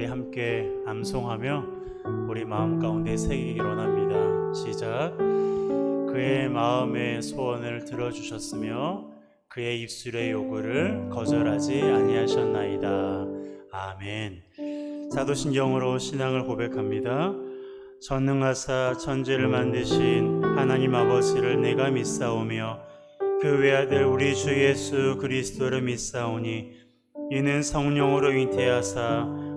우리 함께 암송하며 우리 마음 가운데 새기기 원합니다. 시작. 그의 마음의 소원을 들어주셨으며 그의 입술의 요구를 거절하지 아니하셨나이다. 아멘. 사도신경으로 신앙을 고백합니다. 전능하사 천지를 만드신 하나님 아버지를 내가 믿사오며 그 외아들 우리 주 예수 그리스도를 믿사오니 이는 성령으로 잉태하사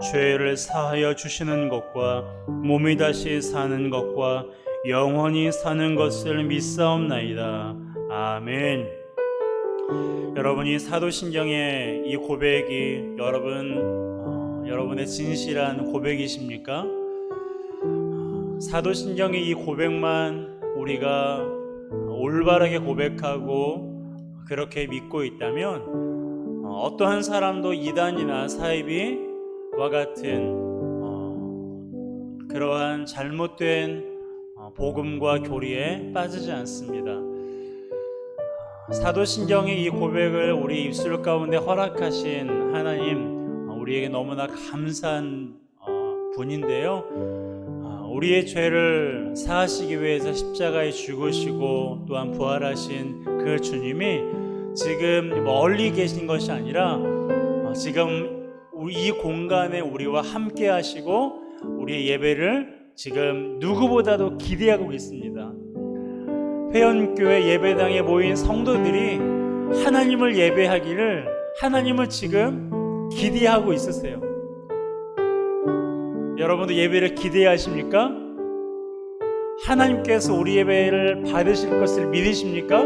죄를 사하여 주시는 것과 몸이 다시 사는 것과 영원히 사는 것을 믿사옵나이다. 아멘. 여러분이 사도신경의 이 고백이 여러분 어, 여러분의 진실한 고백이십니까? 사도신경의 이 고백만 우리가 올바르게 고백하고 그렇게 믿고 있다면 어, 어떠한 사람도 이단이나 사이비 와 같은 어, 그러한 잘못된 어, 복음과 교리에 빠지지 않습니다. 사도신경의 이 고백을 우리 입술 가운데 허락하신 하나님 어, 우리에게 너무나 감사한 어, 분인데요. 어, 우리의 죄를 사하시기 위해서 십자가에 죽으시고 또한 부활하신 그 주님이 지금 멀리 계신 것이 아니라 어, 지금 이 공간에 우리와 함께 하시고 우리의 예배를 지금 누구보다도 기대하고 있습니다. 회원교회 예배당에 모인 성도들이 하나님을 예배하기를 하나님을 지금 기대하고 있으세요. 여러분도 예배를 기대하십니까? 하나님께서 우리 예배를 받으실 것을 믿으십니까?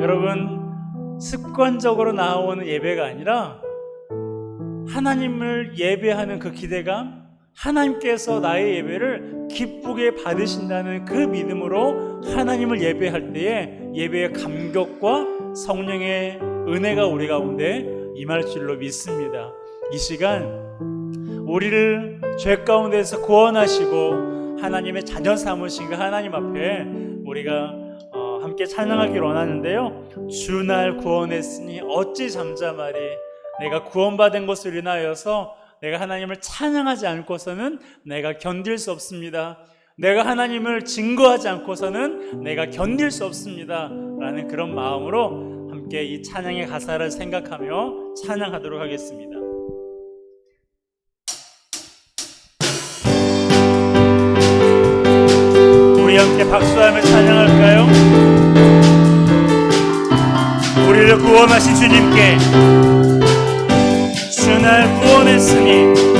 여러분 습관적으로 나오는 예배가 아니라 하나님을 예배하는 그 기대감, 하나님께서 나의 예배를 기쁘게 받으신다는 그 믿음으로 하나님을 예배할 때에 예배의 감격과 성령의 은혜가 우리 가운데 임할 줄로 믿습니다. 이 시간 우리를 죄 가운데서 구원하시고 하나님의 자녀 삼으신 그 하나님 앞에 우리가 어, 함께 찬양하기를 원하는데요. 주날 구원했으니 어찌 잠잠하리 내가 구원받은 것을 인하여서 내가 하나님을 찬양하지 않고서는 내가 견딜 수 없습니다. 내가 하나님을 증거하지 않고서는 내가 견딜 수 없습니다. 라는 그런 마음으로 함께 이 찬양의 가사를 생각하며 찬양하도록 하겠습니다. 우리 함께 박수하며 찬양할까요? 우리를 구원하신 주님께 주 날 구원했으니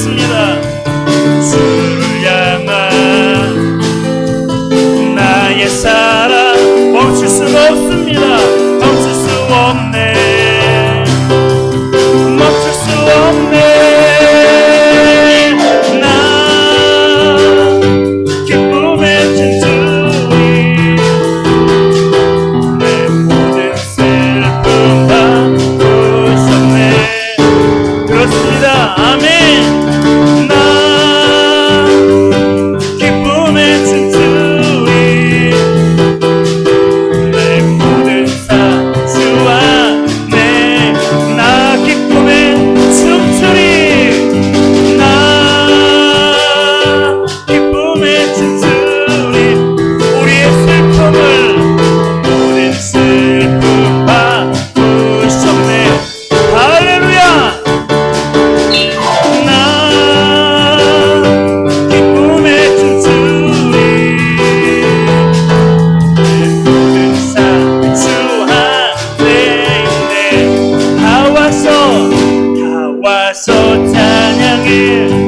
그렇습니다 찬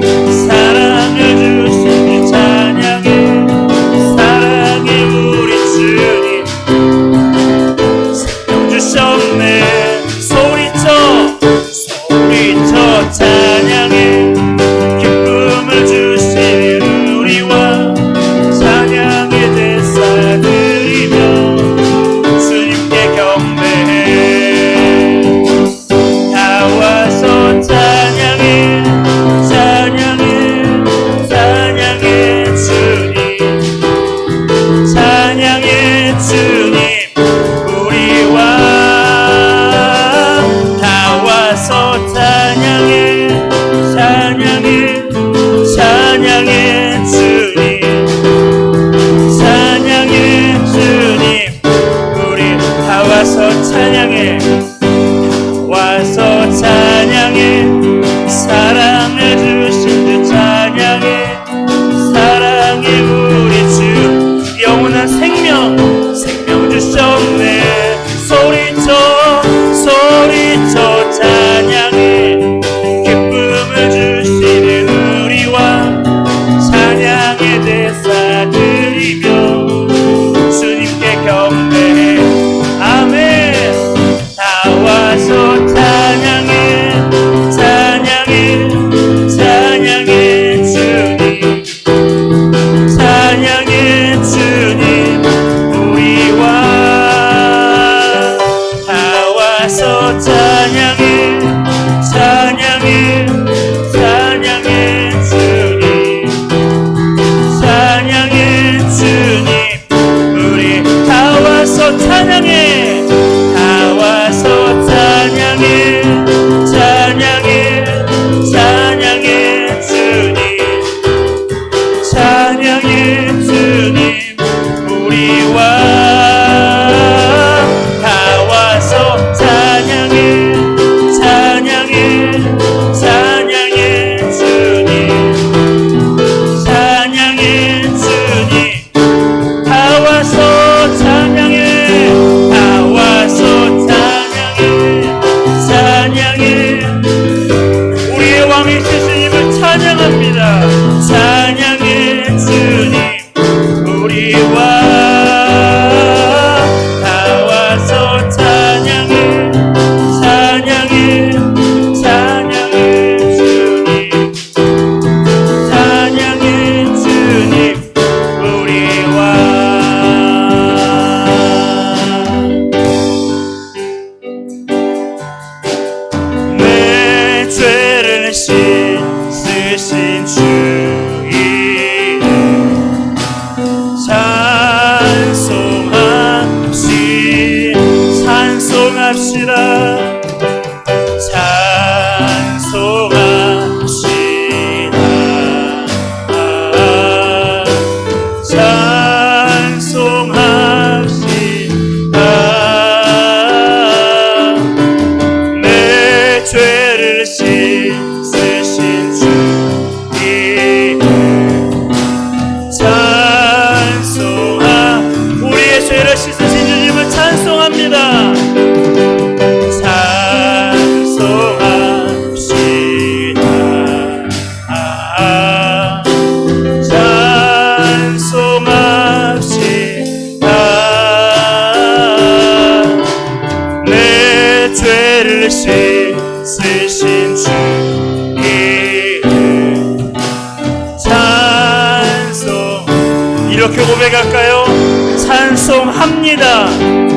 고백할까요? 찬송합니다.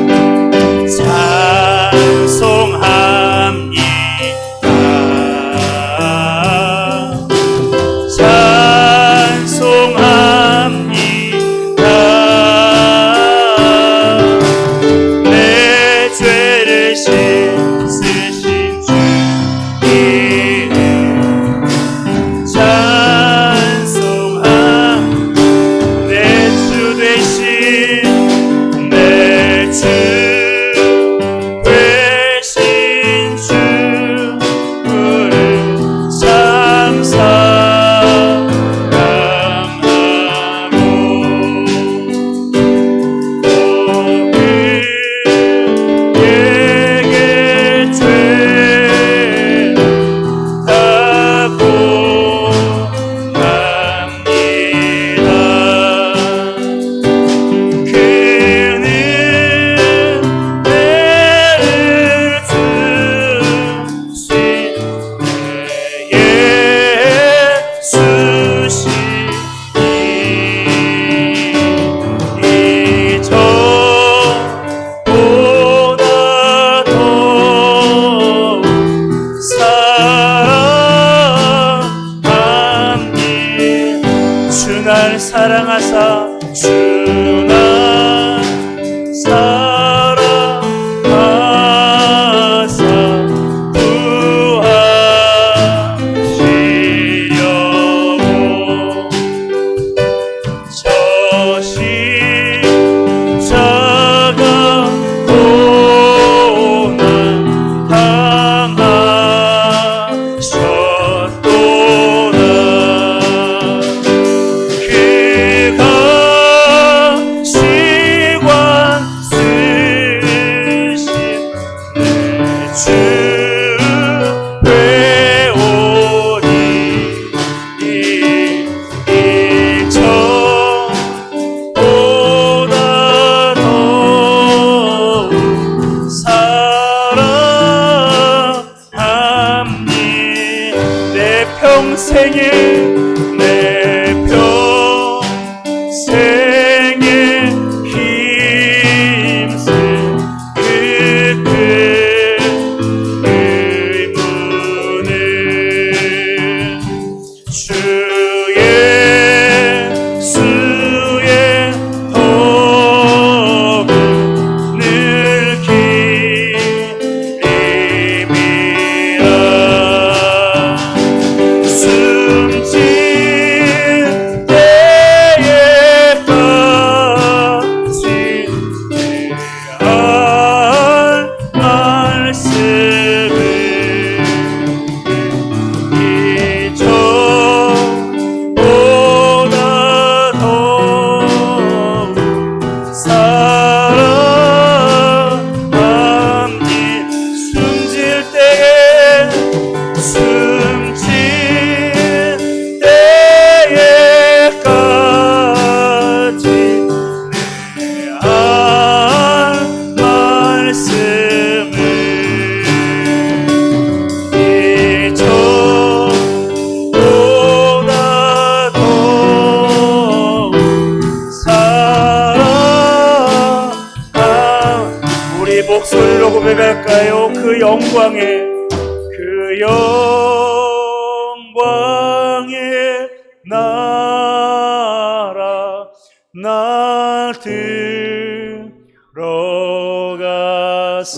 들어 가서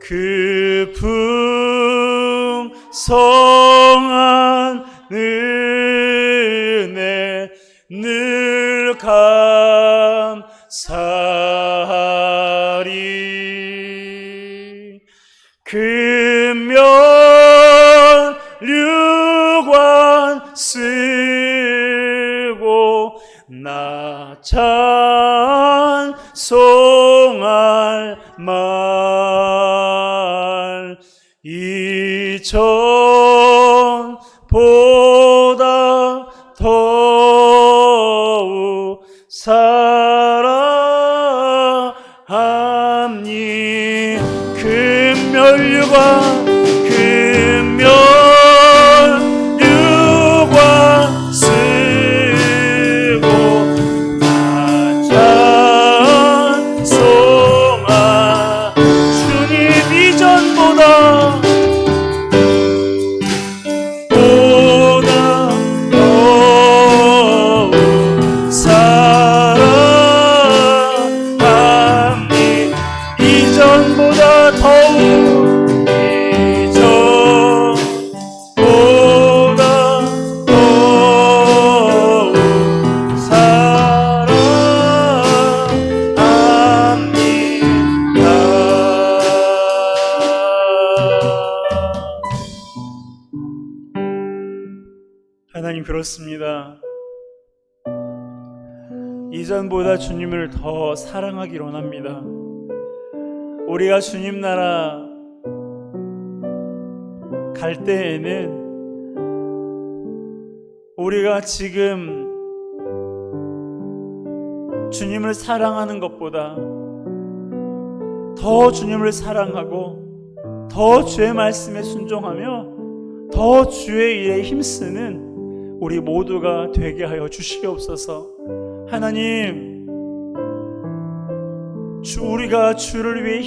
그 풍성한 늘 찬송할 말 이전 이전보다 주님을 더 사랑하기 원합니다. 우리가 주님 나라 갈 때에는 우리가 지금 주님을 사랑하는 것보다 더 주님을 사랑하고 더 주의 말씀에 순종하며 더 주의 일에 힘쓰는 우리 모두가 되게 하여 주시옵소서. 하나님, 주 우리가 주를 위해